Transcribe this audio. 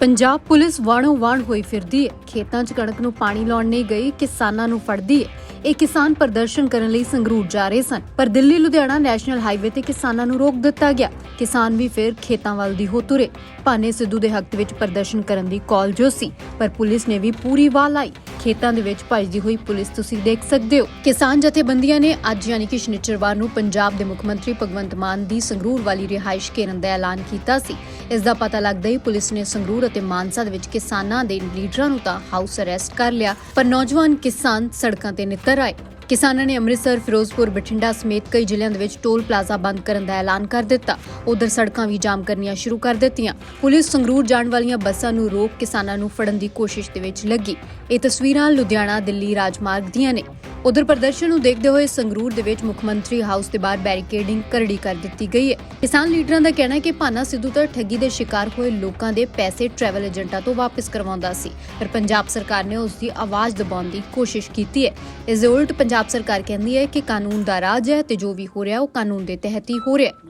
Punjab police ਵਾਣੋ ਵਾਣ ਹੋਈ ਫਿਰਦੀ ਹੈ। ਖੇਤਾਂ 'ਚ ਕਣਕ ਨੂੰ ਪਾਣੀ ਲਾਉਣ ਨਹੀਂ ਗਈ, ਕਿਸਾਨਾਂ ਨੂੰ ਫੜਦੀ ਹੈ। ਇਹ ਕਿਸਾਨ ਪ੍ਰਦਰਸ਼ਨ ਕਰਨ ਲਈ ਸੰਗਰੂਰ ਜਾ ਰਹੇ ਸਨ। ਪਰ ਦਿੱਲੀ, ਲੁਧਿਆਣਾ ਨੈਸ਼ਨਲ ਹਾਈਵੇ ਤੇ ਕਿਸਾਨਾਂ ਨੂੰ ਰੋਕ ਦਿੱਤਾ ਗਿਆ। ਕਿਸਾਨ ਵੀ ਫਿਰ ਖੇਤਾਂ ਵੱਲ ਦੀ ਹੋ ਤੁਰੇ। ਭਾਨੇ ਸਿੱਧੂ ਦੇ ਹੱਕ ਵਿੱਚ ਪ੍ਰਦਰਸ਼ਨ ਕਰਨ ਦੀ ਕਾਲ ਜੋ ਸੀ ਪਰ ਪੁਲਿਸ ਨੇ ਵੀ ਪੂਰੀ ਵਾਹ ਲਾਈ। ਖੇਤਾਂ ਦੇ ਵਿੱਚ ਭੱਜਦੀ ਹੋਈ ਪੁਲਿਸ ਤੁਸੀਂ ਦੇਖ ਸਕਦੇ ਹੋ। ਕਿਸਾਨ ਜਥੇਬੰਦੀਆਂ ਨੇ ਅੱਜ ਯਾਨੀ ਕਿ ਸ਼ਨੀਚਰਵਾਰ ਨੂੰ ਪੰਜਾਬ ਦੇ ਮੁੱਖ ਮੰਤਰੀ ਭਗਵੰਤ ਮਾਨ ਦੀ ਸੰਗਰੂਰ ਵਾਲੀ ਰਿਹਾਇਸ਼ ਘੇਰਨ ਦਾ ਐਲਾਨ ਕੀਤਾ ਸੀ। ਇਸ ਦਾ ਪਤਾ ਲੱਗਦਾ ਹੀ ਪੁਲਿਸ ਨੇ ਸੰਗਰੂਰ ਅਤੇ ਮਾਨਸਾ ਦੇ ਵਿੱਚ ਕਿਸਾਨਾਂ ਦੇ ਲੀਡਰਾਂ ਨੂੰ ਤਾਂ ਹਾਊਸ ਅਰੈਸਟ ਕਰ ਲਿਆ। ਪਰ ਨੌਜਵਾਨ ਕਿਸਾਨ ਸੜਕਾਂ ਤੇ ਨਿੱਤਰ ਆਏ। ਕਿਸਾਨਾਂ ਨੇ ਅੰਮ੍ਰਿਤਸਰ, ਫਿਰੋਜ਼ਪੁਰ, ਬਠਿੰਡਾ ਸਮੇਤ ਕਈ ਜ਼ਿਲ੍ਹਿਆਂ ਦੇ ਵਿੱਚ ਟੋਲ ਪਲਾਜ਼ਾ ਬੰਦ ਕਰਨ ਦਾ ਐਲਾਨ ਕਰ ਦਿੱਤਾ। ਉਧਰ ਸੜਕਾਂ ਵੀ ਜਾਮ ਕਰਨੀਆਂ ਸ਼ੁਰੂ ਕਰ ਦਿੱਤੀਆਂ। ਪੁਲਿਸ ਸੰਗਰੂਰ ਜਾਣ ਵਾਲੀਆਂ ਬੱਸਾਂ ਨੂੰ ਰੋਕ ਕਿਸਾਨਾਂ ਨੂੰ ਫੜਨ ਦੀ ਕੋਸ਼ਿਸ਼ ਦੇ ਵਿੱਚ ਲੱਗੀ। ਇਹ ਤਸਵੀਰਾਂ ਲੁਧਿਆਣਾ, ਦਿੱਲੀ ਰਾਜਮਾਰਗ ਦੀਆਂ ਨੇ। ਉਧਰ ਪ੍ਰਦਰਸ਼ਨ ਨੂੰ ਦੇਖਦੇ ਹੋਏ ਸੰਗਰੂਰ ਦੇ ਵਿੱਚ ਮੁੱਖ ਮੰਤਰੀ ਹਾਊਸ ਦੇ ਬਾਹਰ ਬੈਰੀਕੇਡਿੰਗ ਕਰੜੀ ਕਰ ਦਿੱਤੀ ਗਈ ਹੈ। ਕਿਸਾਨ ਲੀਡਰਾਂ ਦਾ ਕਹਿਣਾ ਹੈ ਕਿ ਭਾਨਾ ਸਿੱਧੂ ਤਾਂ ਠੱਗੀ ਦੇ ਸ਼ਿਕਾਰ ਹੋਏ ਲੋਕਾਂ ਦੇ ਪੈਸੇ ਟਰੈਵਲ ਏਜੰਟਾਂ ਤੋਂ ਵਾਪਸ ਕਰਵਾਉਂਦਾ ਸੀ, ਪਰ ਪੰਜਾਬ ਸਰਕਾਰ ਨੇ ਉਸ ਦੀ ਆਵਾਜ਼ ਦਬਾਉਣ ਦੀ ਕੋਸ਼ਿਸ਼ ਕੀਤੀ ਹੈ। ਇਸ ਦੇ ਉਲਟ ਪੰਜਾਬ ਸਰਕਾਰ ਕਹਿੰਦੀ ਹੈ ਕਿ ਕਾਨੂੰਨ ਦਾ ਰਾਜ ਹੈ ਤੇ ਜੋ ਵੀ ਹੋ ਰਿਹਾ ਉਹ ਕਾਨੂੰਨ ਦੇ ਤਹਿਤ ਹੀ ਹੋ ਰਿਹਾ ਹੈ।